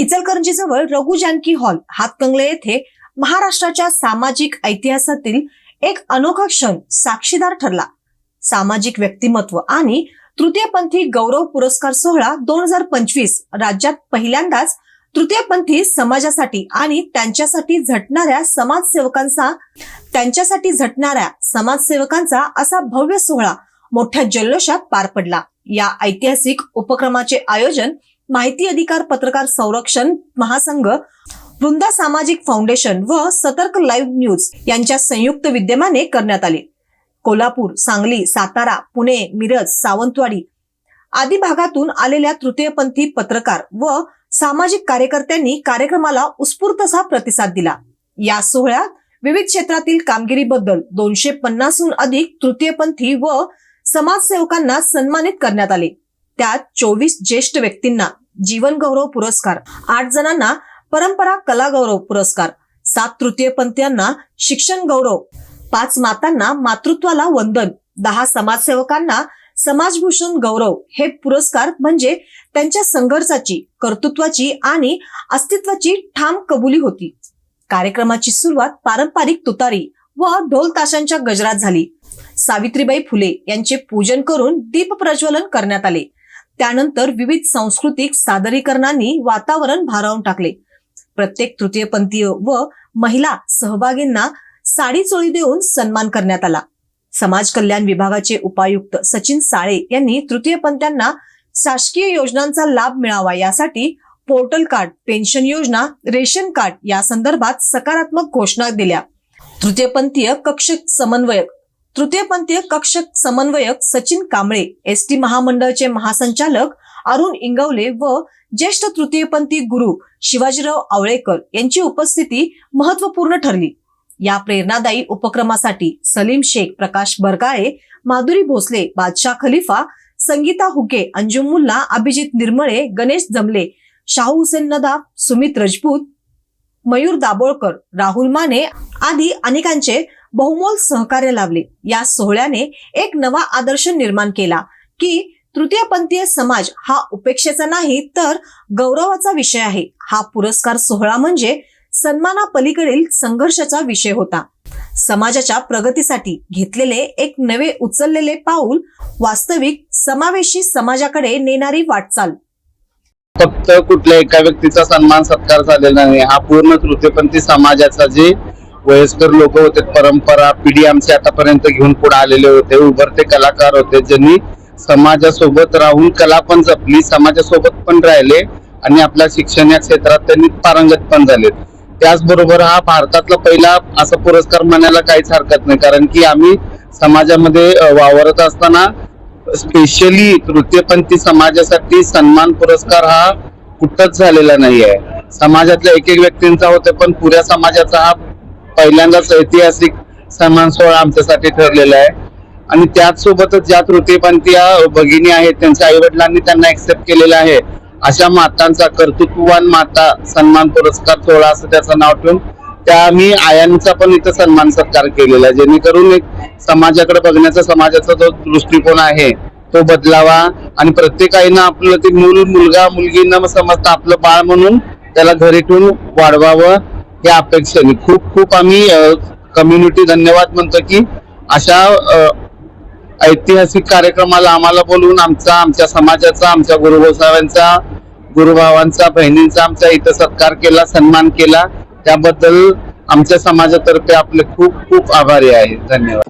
इचलकरंजीजवळ Raghu Janaki hall Hatkanangale येथे महाराष्ट्राच्या सामाजिक इतिहासातील एक अनोखा क्षण साक्षीदार ठरला. सामाजिक व्यक्तिमत्व आणि तृतीयपंथी गौरव पुरस्कार सोहळा दोन हजार पंचवीस राज्यात पहिल्यांदाच तृतीयपंथी समाजासाठी आणि त्यांच्यासाठी झटणाऱ्या समाजसेवकांचा त्यांच्यासाठी झटणाऱ्या समाजसेवकांचा असा भव्य सोहळा मोठ्या जल्लोषात पार पडला. या ऐतिहासिक उपक्रमाचे आयोजन माहिती अधिकार पत्रकार संरक्षण महासंघ वृंदा सामाजिक फाउंडेशन व सतर्क लाईव्ह न्यूज यांच्या संयुक्त विद्यमाने करण्यात आले. कोल्हापूर सांगली सातारा पुणे मिरज सावंतवाडी आदी भागातून आलेल्या तृतीयपंथी पत्रकार व सामाजिक कार्यकर्त्यांनी कार्यक्रमाला उत्स्फूर्तसा प्रतिसाद दिला. या सोहळ्यात विविध क्षेत्रातील कामगिरीबद्दल दोनशे पन्नासहून अधिक तृतीयपंथी व समाजसेवकांना सन्मानित करण्यात आले. त्यात चोवीस ज्येष्ठ व्यक्तींना जीवन गौरव पुरस्कार. आठ जणांना परंपरा कला गौरव पुरस्कार. सात तृतीयपंथीयांना शिक्षण गौरव. पाच मातांना मातृत्वाला वंदन. दहा समाजसेवकांना समाजभूषण गौरव. हे पुरस्कार म्हणजे त्यांच्या संघर्षाची कर्तृत्वाची आणि अस्तित्वाची ठाम कबुली होती. कार्यक्रमाची सुरुवात पारंपरिक तुतारी व ढोल ताशांच्या गजरात झाली. सावित्रीबाई फुले यांचे पूजन करून दीप प्रज्वलन करण्यात आले. त्यानंतर विविध सांस्कृतिक सादरीकरणांनी वातावरण भारावून टाकले. प्रत्येक तृतीयपंथीय व महिला सहभागींना साडी चोळी देऊन सन्मान करण्यात आला. समाज कल्याण विभागाचे उपायुक्त सचिन साळे यांनी तृतीयपंथ्यांना शासकीय योजनांचा लाभ मिळावा यासाठी पोर्टल कार्ड पेन्शन योजना रेशन कार्ड या संदर्भात सकारात्मक घोषणा दिल्या. तृतीयपंथीय कक्ष समन्वयक तृतीयपंथीय कक्ष समन्वयक सचिन कांबळे एस टी महासंचालक अरुण इंगवले व ज्येष्ठ तृतीयपंथी गुरु शिवाजीराव आवळेकर यांची उपस्थिती महत्त्वपूर्ण ठरली. या प्रेरणादायी उपक्रमासाठी सलीम शेख प्रकाश बरगाळे माधुरी भोसले बादशाह खलिफा संगीता हुके अंजुम मुल्ला अभिजित निर्मळे गणेश जमले शाहू हुसेन नदा सुमित रजपूत मयूर दाभोळकर राहुल माने आदी अनेकांचे बहुमोल सहकार्य लाभले. या सोहळ्याने एक नवा आदर्श निर्माण केला. की तृतीयपंथीय समाज हा उपेक्षेचा नाही तर गौरवाचा विषय आहे. हा पुरस्कार सोहळा म्हणजे सन्मानापलीकडील संघर्षाचा विषय होता. समाजाच्या प्रगतीसाठी घेतलेले एक नवे उचललेले पाऊल वास्तविक समावेशी समाजाकडे नेणारी वाटचाल. फक्त कुठल्या एका व्यक्तीचा सन्मान सत्कार झालेला नाही हा पूर्ण तृतीयपंथी समाजाचा जे वयस्कर लोक होते परंपरा पिढी आमची आतापर्यंत घेऊन पुढे आलेले होते उभरते कलाकार होते ज्यांनी समाजासोबत राहून कला पण जपली समाजासोबत पण राहिले आणि आपल्या शिक्षण या क्षेत्रात त्यांनी पारंगत पण झालेत. त्याचबरोबर हा भारतातला पहिला असा पुरस्कार म्हणायला काहीच हरकत नाही कारण की आम्ही समाजामध्ये वावरत असताना स्पेशली तृतीयपंथी समाजासाठी सन्मान पुरस्कार हा कुठंच झालेला नाही आहे समाजातल्या एक एक व्यक्तींचा होते पण पुऱ्या समाजाचा हा पहिल्यांदाच ऐतिहासिक सन्मान सोहळा आमच्यासाठी ठरलेला आहे. आणि त्याचसोबतच ज्या तृतीयपंथी भगिनी आहेत त्यांच्या आई वडिलांनी त्यांना एक्सेप्ट केलेलं आहे. अशा मातांचा कर्तृत्ववान माता सन्मान पुरस्कार सोहळा असं त्याचं नाव ठेवून त्या आम्ही आयांचा पण इथं सन्मान सत्कार केलेला आहे. जेणेकरून एक समाजाकडे बघण्याचा समाजाचा जो दृष्टिकोन आहे तो बदलावा. आणि प्रत्येक आईनं आपलं ते मूल मुलगा मुलगी न समजता आपलं बाळ म्हणून त्याला घरी ठेवून वाढवावं. या अपेक्षेने. खूप खूप आम्ही कम्युनिटी धन्यवाद म्हणतो की अशा ऐतिहासिक कार्यक्रमाला आम्हाला बोलवून आमचा आमच्या समाजाचा आमच्या गुरुगोसाव्यांचा गुरुभावांचा बहिणींचा आमच्या इथं सत्कार केला सन्मान केला. त्याबद्दल आमच्या समाजातर्फे आपले खूप खूप आभारी आहे. धन्यवाद.